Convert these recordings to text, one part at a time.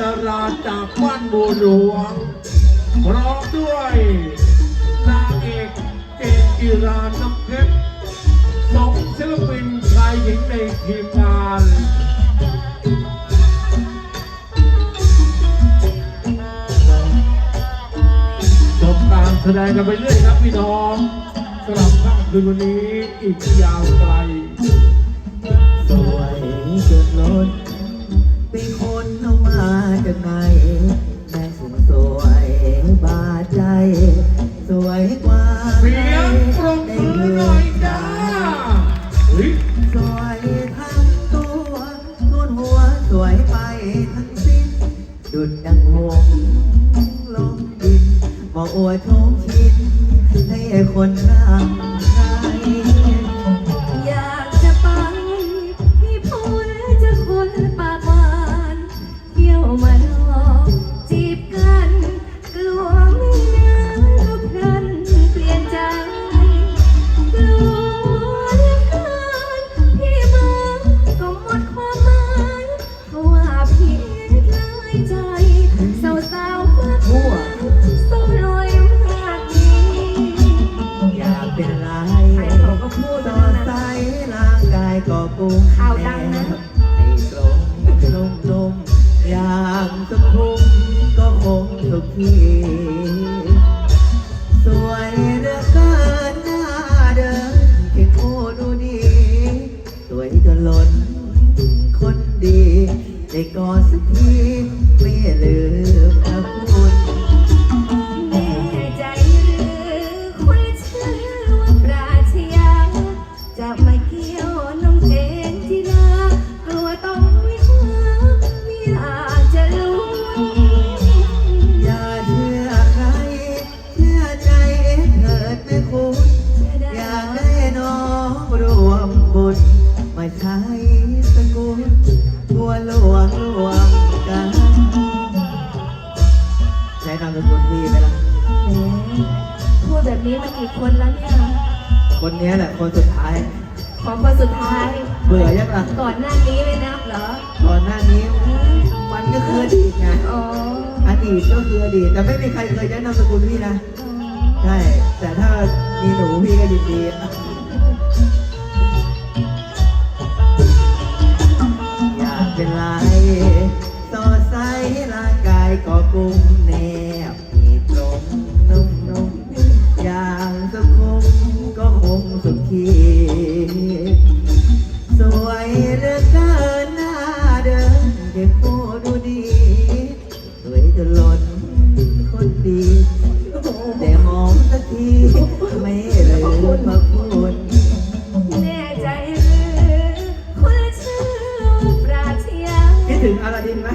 ดาราจากบ้านบัวหลวงพร้อมด้วยนางเอกเกณฑ์จิราน้ำเพชรสองศิลปินชายหญิงในทีมงานจบการแสดงกันไปเรื่อยครับพี่น้องสำหรับค่ำคืนวันนี้อีกยาวไกล สวยจนล้นเป็นคนเอามา จากไหนแม่สวยสวยบาดใจ สวยกว่าเสียงปรบมือหน่อยจ้าเฮ้ยสวยทั้งตัวต้นหัวสวยไปทั้งสิ้น ดุดดังหงลงดินบอกอวดชมชินให้คนรัก กายก็กุ้งข่าวดังนะ ให้ตรงลงลมอย่างสุขุมก็คงสุขีสวยเหลือเกินหน้าเดินเก่งโอ้ดูดี สวยจนล้นคนดีได้กอดสัก อยากได้น้องรวมบุญมาใช้สกุลบัวหลวงรวมกัน ใช้นามสกุลพี่ไหมล่ะ แหมพูดแบบนี้มากี่คนแล้วเนี่ย คนนี้แหละคนสุดท้าย ขอคนสุดท้าย เบื่อยังล่ะก่อนหน้านี้ไม่นับเหรอ ก่อนหน้านี้มันก็คืออดีตไง อ๋ออดีตก็คืออดีต แต่ไม่มีใครเคยใช้นามสกุลพี่นะ ใช่ แต่ถ้า มีหนูพี่ก็ยินดีอยากเป็นไรสดใสร่างกายก็กุมแนบมีตรงนุ่มนุ่มอย่างสุขุมก็คงสุขี ถึงอลาดินไหม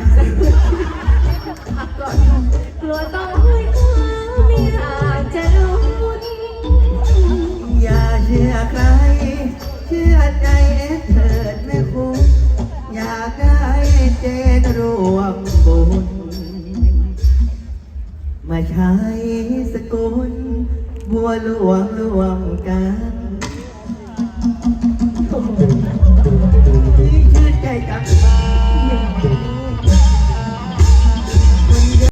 กลัวต้องห้อยคว้าไม่อาจจะรู้อย่าเชื่อใคร เชื่อใจเอ็ดเถิดแม่คุณอยากได้เจนรวมบุญ มาใช้สกุลบัวหลวงรวมกัน